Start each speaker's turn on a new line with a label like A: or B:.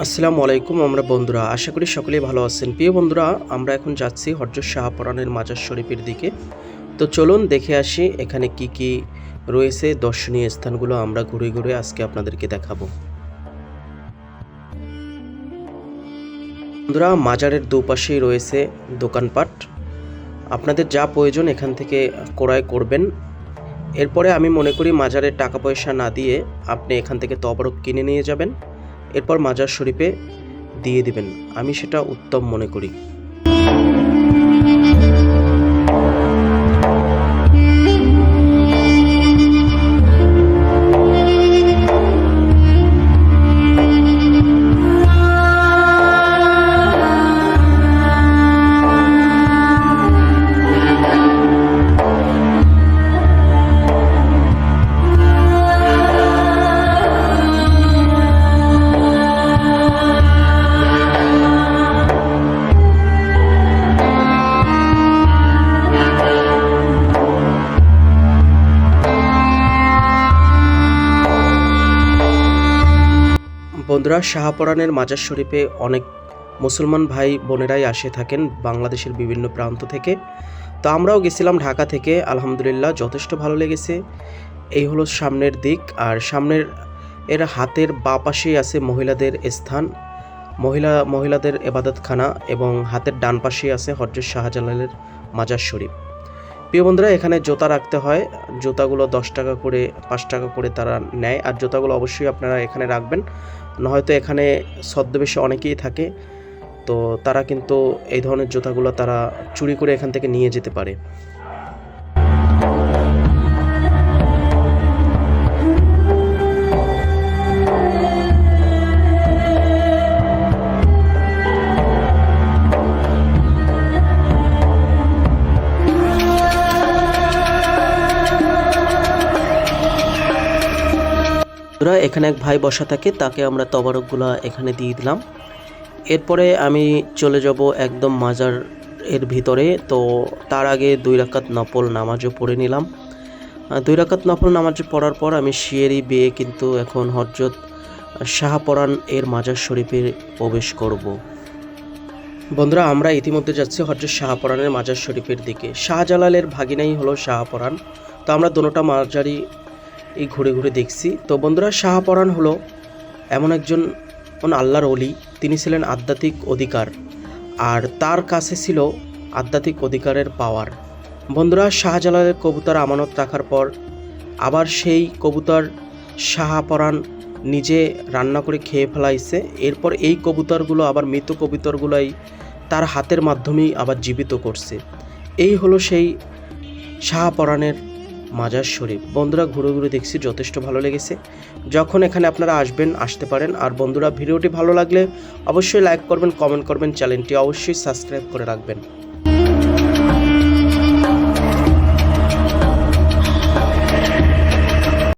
A: আসসালামু আলাইকুম আমরা বন্ধুরা, আশা করি সকলেই ভালো আছেন। প্রিয় বন্ধুরা, আমরা এখন যাচ্ছি হরজত শাহপরানের মাজার শরীফের দিকে। তো চলুন দেখে আসি এখানে কি কি রয়েছে। দর্শনীয় স্থানগুলো আমরা ঘুরে ঘুরে আজকে আপনাদেরকে দেখাবো। বন্ধুরা, মাজারের দুপাশেই রয়েছে দোকানপাট। আপনাদের যা প্রয়োজন এখান থেকে ক্রয় করবেন। এরপরে আমি মনে করি মাজারের টাকা পয়সা না দিয়ে আপনি এখান থেকে তবরক কিনে নিয়ে যাবেন। এরপর মাজার শরীফে দিয়ে দিবেন। আমি সেটা উত্তম মনে করি। বন্ধুরা, শাহপরানের মাজার শরীফে অনেক মুসলমান ভাই বোনেরাই আসে থাকেন বাংলাদেশের বিভিন্ন প্রান্ত থেকে। তো আমরাও গেছিলাম ঢাকা থেকে, আলহামদুলিল্লাহ যথেষ্ট ভালো লেগেছে। এই হলো সামনের দিক, আর সামনের এর হাতের বা পাশেই আছে মহিলাদের স্থান। মহিলা, মহিলাদের এবাদতখানা এবং হাতের ডান পাশেই আছে হজরত শাহজালালের মাজার শরীফ। প্রিয় বন্ধুরা, এখানে জুতা রাখতে হয়। জুতাগুলো দশ টাকা করে, পাঁচ টাকা করে তারা নেয়। আর জুতাগুলো অবশ্যই আপনারা এখানে রাখবেন। নয়তো এখানে ছদ্মবেশে অনেকেই থাকে। তো তারা কিন্তু এই ধরনের জুতাগুলো তারা চুরি করে এখান থেকে নিয়ে যেতে পারে। বন্ধুরা, এখানে এক ভাই বসা থাকে, তাকে আমরা তবারকগুলো এখানে দিয়ে দিলাম। এরপরে আমি চলে যাব একদম মাজার এর ভিতরে। তো তার আগে দুই রাকাত নফল নামাজও পড়ে নিলাম। দুই রাকাত নফল নামাজ পড়ার পর আমি শিয়েরি বিয়ে কিন্তু এখন হজরত শাহপরান এর মাজার শরীফে প্রবেশ করব। বন্ধুরা, আমরা ইতিমধ্যে যাচ্ছি হজরত শাহপরানের মাজার শরীফের দিকে। শাহজালালের ভাগিনাই হলো শাহপরান তো আমরা দোনোটা মাজারই এই ঘুরে ঘুরে দেখছি। তো বন্ধুরা, শাহপরাণ হলো এমন একজন আল্লাহর অলি তিনি ছিলেন আধ্যাত্মিক অধিকার, আর তার কাছে ছিল আধ্যাত্মিক অধিকারের পাওয়ার বন্ধুরা, শাহজালালের কবুতর আমানত রাখার পর আবার সেই কবুতর শাহপরাণ নিজে রান্না করে খেয়ে ফেলাইছে। এরপর এই কবুতরগুলো, আবার মৃত কবুতরগুলোই তার হাতের মাধ্যমেই আবার জীবিত করছে। এই হলো সেই শাহপরাণের মাজার শরীফ। বন্ধুরা ঘুরে ঘুরে দেখছি, যথেষ্ট ভালো লেগেছে। যখন এখানে আপনারা আসবেন, আসতে পারেন। আর বন্ধুরা, ভিডিওটি ভালো লাগলে অবশ্যই লাইক করবেন কমেন্ট করবেন চ্যানেলটি অবশ্যই সাবস্ক্রাইব করে রাখবেন।